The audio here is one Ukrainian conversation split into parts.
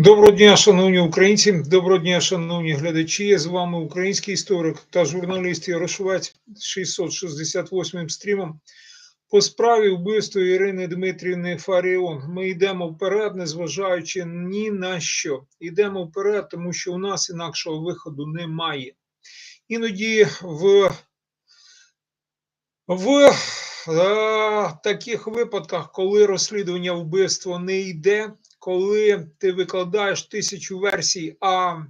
Доброго дня, шановні українці, доброго дня, шановні глядачі. З вами український історик та журналіст Ярошовець з 668 стрімом. По справі вбивства Ірини Дмитрівни Фаріон. Ми йдемо вперед, незважаючи ні на що. Йдемо вперед, тому що у нас інакшого виходу немає. Іноді в, в е, таких випадках, коли розслідування вбивства не йде, коли ти викладаєш тисячу версій, а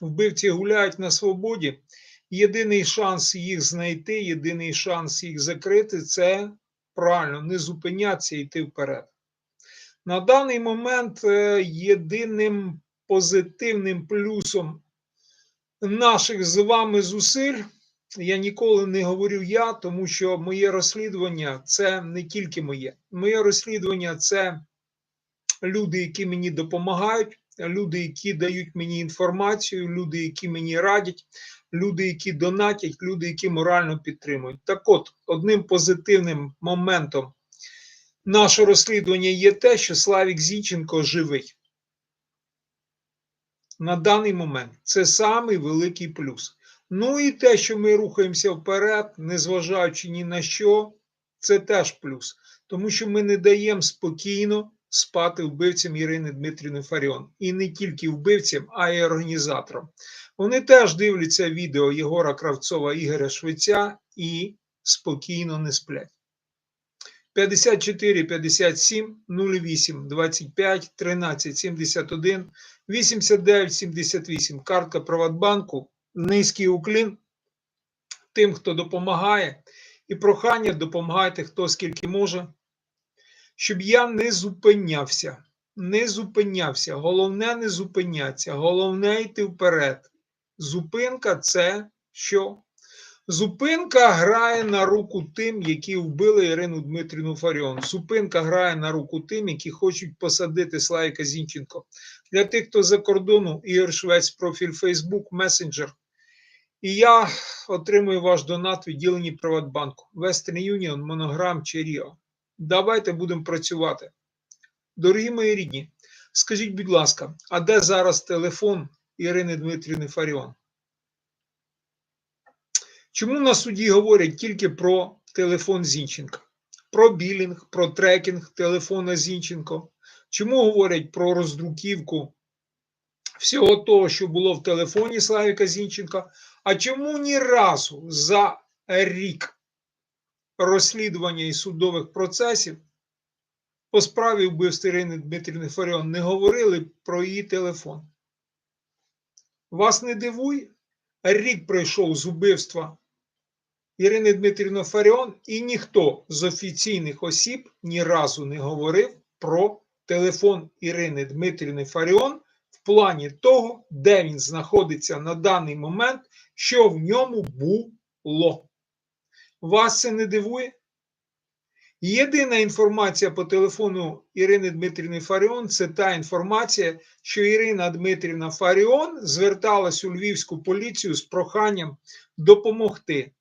вбивці гуляють на свободі, єдиний шанс їх знайти, єдиний шанс їх закрити це правильно не зупинятися і йти вперед. На даний момент е, єдиним позитивним плюсом наших з вами зусиль. Я ніколи не говорю я, тому що моє розслідування це не тільки моє. Моє розслідування це люди, які мені допомагають, люди, які дають мені інформацію, люди, які мені радять, люди, які донатять, люди, які морально підтримують. Так от, одним позитивним моментом нашого розслідування є те, що Славік Зінченко живий. На даний момент це самий великий плюс. Ну і те, що ми рухаємося вперед, незважаючи ні на що, це теж плюс. Тому що ми не даємо спокійно спати вбивцям Ірини Дмитрівни Фаріон. І не тільки вбивцям, а й організаторам. Вони теж дивляться відео Єгора Кравцова Ігоря Швеця і спокійно не сплять. 54 57 08 25 13 71 89 78. Картка Приватбанку. Низький уклін тим, хто допомагає, і прохання допомагайте хто скільки може щоб я не зупинявся. Не зупинявся. Головне не зупинятися. Головне йти вперед. Зупинка це що? Зупинка грає на руку тим, які вбили Ірину Дмитрівну Фаріон. Зупинка грає на руку тим, які хочуть посадити Славіка Зінченко. Для тих, хто за кордону, Ігор Швець, профіль Facebook, месенджер. І я отримую ваш донат відділенні Приватбанку. Western Union, Монограм чи Ріо. Давайте будемо працювати. Дорогі мої рідні, скажіть, будь ласка, а де зараз телефон Ірини Дмитрівни Фаріон? Чому на суді говорять тільки про телефон Зінченка? Про білінг, про трекінг телефона Зінченко? Чому говорять про роздруківку всього того, що було в телефоні Славіка Зінченка? А чому ні разу за рік розслідування і судових процесів по справі вбивства Ірини Дмитрівни Фаріон не говорили про її телефон. Вас не дивує? Рік пройшов з убивства Ірини Дмитрівни Фаріон, і ніхто з офіційних осіб ні разу не говорив про телефон Ірини Дмитрівни Фаріон в плані того, де він знаходиться на даний момент, що в ньому було. Вас це не дивує? Єдина інформація по телефону Ірини Дмитрівни Фаріон це та інформація, що Ірина Дмитрівна Фаріон зверталась у Львівську поліцію з проханням допомогти.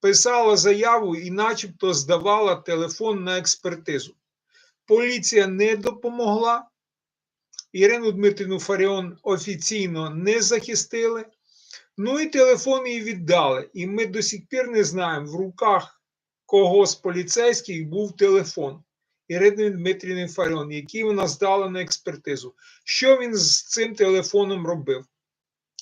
Писала заяву і, начебто, здавала телефон на експертизу. Поліція не допомогла. Ірину Дмитрівну Фаріон офіційно не захистили. Ну і телефон їй віддали. І ми до сих пір не знаємо, в руках кого з поліцейських був телефон Ірини Дмитрівни Фаріон, який вона здала на експертизу. Що він з цим телефоном робив?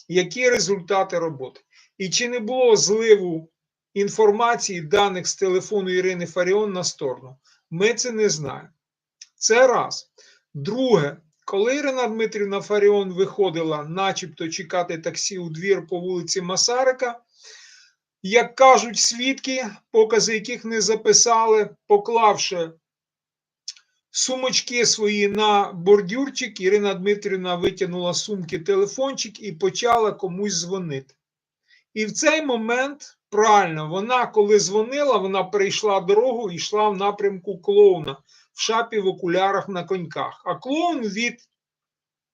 Які результати роботи? І чи не було зливу інформації даних з телефону Ірини Фаріон на сторону? Ми це не знаємо. Це раз. Друге, коли Ірина Дмитрівна Фаріон виходила, начебто чекати таксі у двір по вулиці Масарика, як кажуть свідки, покази яких не записали, поклавши сумочки свої на бордюрчик, Ірина Дмитрівна витягнула сумки телефончик і почала комусь дзвонити. І в цей момент, правильно, вона, коли дзвонила, вона перейшла дорогу і йшла в напрямку клоуна в шапі в окулярах на коньках. А клоун від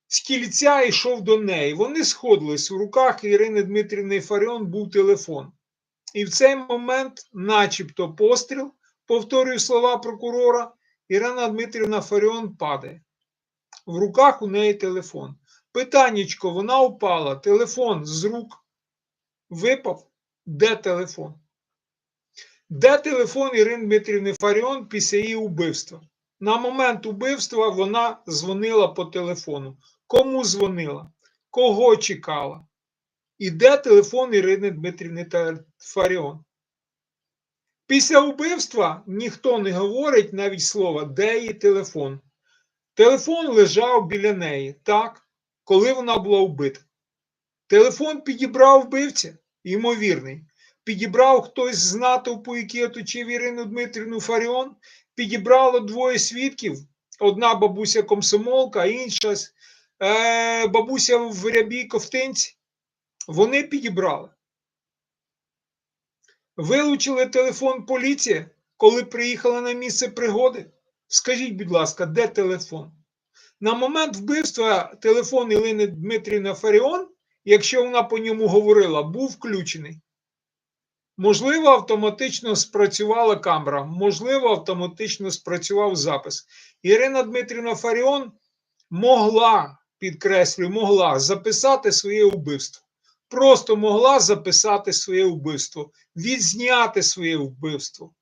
скільця йшов до неї. Вони сходились в руках Ірини Дмитрівни Фаріон був телефон. І в цей момент, начебто, постріл, повторюю слова прокурора, Ірина Дмитрівна Фаріон падає. В руках у неї телефон. Питаннячко, вона упала, телефон з рук випав. Де телефон? Де телефон Ірини Дмитрівни Фаріон після її убивства? На момент убивства вона дзвонила по телефону. Кому дзвонила? Кого чекала? І де телефон Ірини Дмитрівни Фаріон? Після убивства ніхто не говорить навіть слова, де її телефон. Телефон лежав біля неї, так, коли вона була вбита. Телефон підібрав вбивця, ймовірний. Підібрав хтось з натовпу, який оточив Ірину Дмитрівну Фаріон. Підібрало двоє свідків: одна бабуся комсомолка, інша е, бабуся в рябій ковтинці. Вони підібрали. Вилучили телефон поліції, коли приїхала на місце пригоди. Скажіть, будь ласка, де телефон? На момент вбивства телефон Ілини Дмитрівни Фаріон, якщо вона по ньому говорила, був включений. Можливо, автоматично спрацювала камера, можливо, автоматично спрацював запис. Ірина Дмитрівна Фаріон могла, підкреслюю, могла записати своє вбивство. Просто могла записати своє вбивство, відзняти своє вбивство.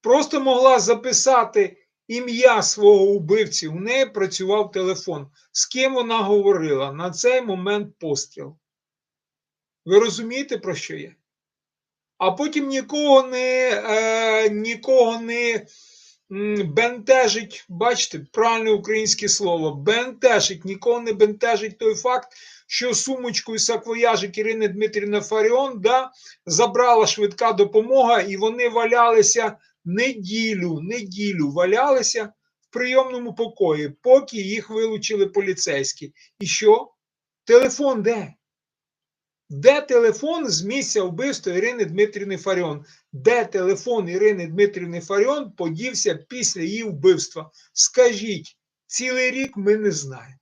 Просто могла записати ім'я свого вбивці. У неї працював телефон. З ким вона говорила на цей момент постріл. Ви розумієте, про що я? А потім нікого не, е, нікого не бентежить, бачите, правильне українське слово, бентежить, нікого не бентежить той факт, що сумочку і саквояжик Ірини Дмитрівни Фаріон да, забрала швидка допомога, і вони валялися неділю, неділю валялися в прийомному покої, поки їх вилучили поліцейські. І що? Телефон де? Де телефон з місця вбивства Ірини Дмитрівни Фаріон? Де телефон Ірини Дмитрівни Фаріон подівся після її вбивства? Скажіть, цілий рік ми не знаємо.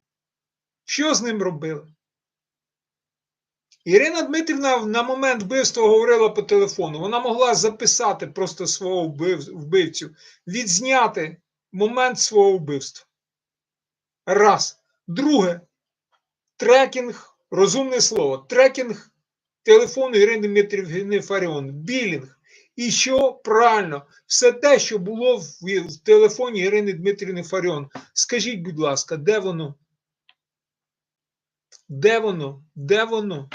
Що з ним робили? Ірина Дмитрівна на момент вбивства говорила по телефону. Вона могла записати просто свого вбивцю, відзняти момент свого вбивства. Раз. Друге, трекінг, розумне слово, трекінг телефону Ірини Дмитрівни Фаріон, білінг. І що правильно, все те, що було в, в телефоні Ірини Дмитрівни Фаріон. Скажіть, будь ласка, де воно? Де воно? Де воно?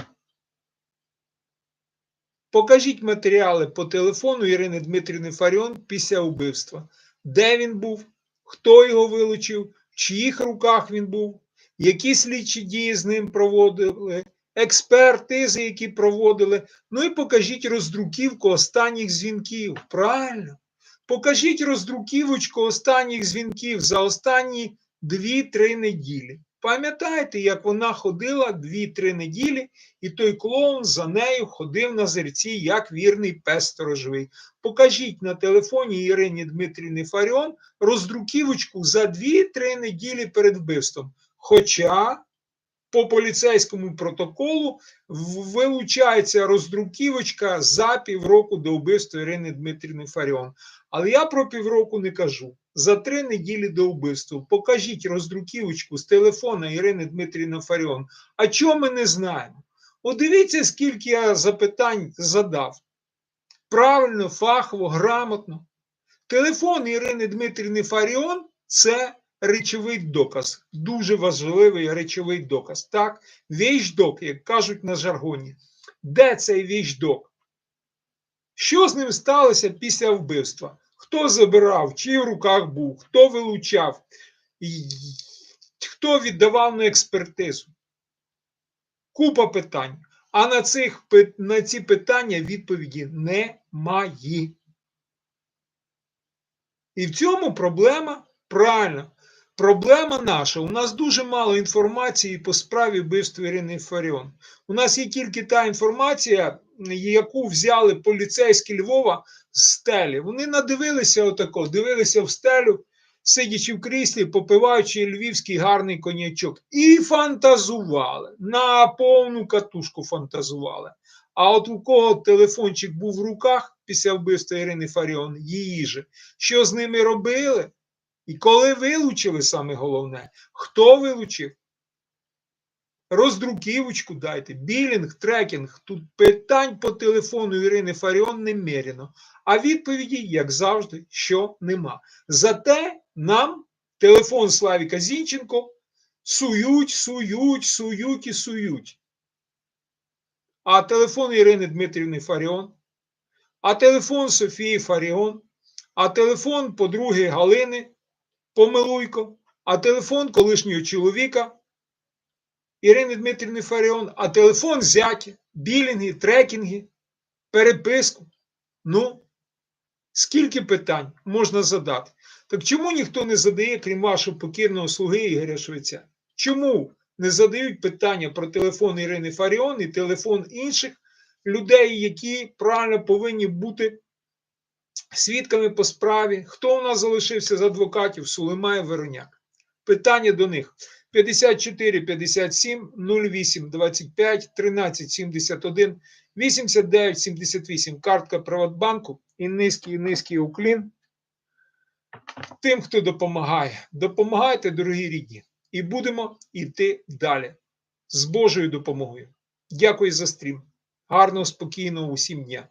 Покажіть матеріали по телефону Ірини Дмитрівни Фаріон після вбивства. Де він був? Хто його вилучив? В чиїх руках він був? Які слідчі дії з ним проводили? Експертизи, які проводили. Ну і покажіть роздруківку останніх дзвінків. Правильно? Покажіть роздруківочку останніх дзвінків за останні 2-3 неділі. Пам'ятаєте, як вона ходила 2-3 неділі, і той клоун за нею ходив на зерці, як вірний пес сторожовий. Покажіть на телефоні Ірині Дмитрівни Фаріон роздруківочку за 2-3 неділі перед вбивством. Хоча по поліцейському протоколу вилучається роздруківочка за півроку до вбивства Ірини Дмитрівни Фаріон. Але я про півроку не кажу. За три неділі до вбивства покажіть роздруківочку з телефона Ірини Дмитрівни Фаріон. А чого ми не знаємо? От дивіться, скільки я запитань задав. Правильно, фахово, грамотно. Телефон Ірини Дмитрівни Фаріон це речовий доказ. Дуже важливий речовий доказ. Так, вещдок, як кажуть на жаргоні. Де цей вещдок? Що з ним сталося після вбивства? Хто забирав, чий в руках був, хто вилучав, хто віддавав на експертизу? Купа питань. А на, цих, на ці питання відповіді немає. І в цьому проблема правильно. Проблема наша. У нас дуже мало інформації по справі вбивства Ірини Фаріон. У нас є тільки та інформація, яку взяли поліцейські Львова з стелі. Вони надивилися отако, дивилися в стелю, сидячи в кріслі, попиваючи львівський гарний конячок, і фантазували. На повну катушку фантазували. А от у кого телефончик був в руках після вбивства Ірини Фаріон, її же, що з ними робили? І коли вилучили саме головне, хто вилучив? Роздруківочку дайте, білінг, трекінг. Тут питань по телефону Ірини Фаріон немерено. А відповіді, як завжди, що нема. Зате нам телефон Славіка Зінченко сують, сують, сують і сують. А телефон Ірини Дмитрівни Фаріон, а телефон Софії Фаріон, а телефон подруги Галини Помилуйко, а телефон колишнього чоловіка Ірини Дмитрівни Фаріон, а телефон зяті, білінги, трекінги, переписку. Ну, скільки питань можна задати? Так чому ніхто не задає, крім вашого покірного слуги Ігоря Швеця? Чому не задають питання про телефон Ірини Фаріон і телефон інших людей, які правильно повинні бути свідками по справі? Хто у нас залишився з адвокатів? Сулеймай Вероняк. Питання до них. 54 57 08 25 13 71 89 78 картка Приватбанку і низький низький уклін тим, хто допомагає. Допомагайте, дорогі рідні, і будемо йти далі з Божою допомогою. Дякую за стрім. Гарного, спокійного усім дня.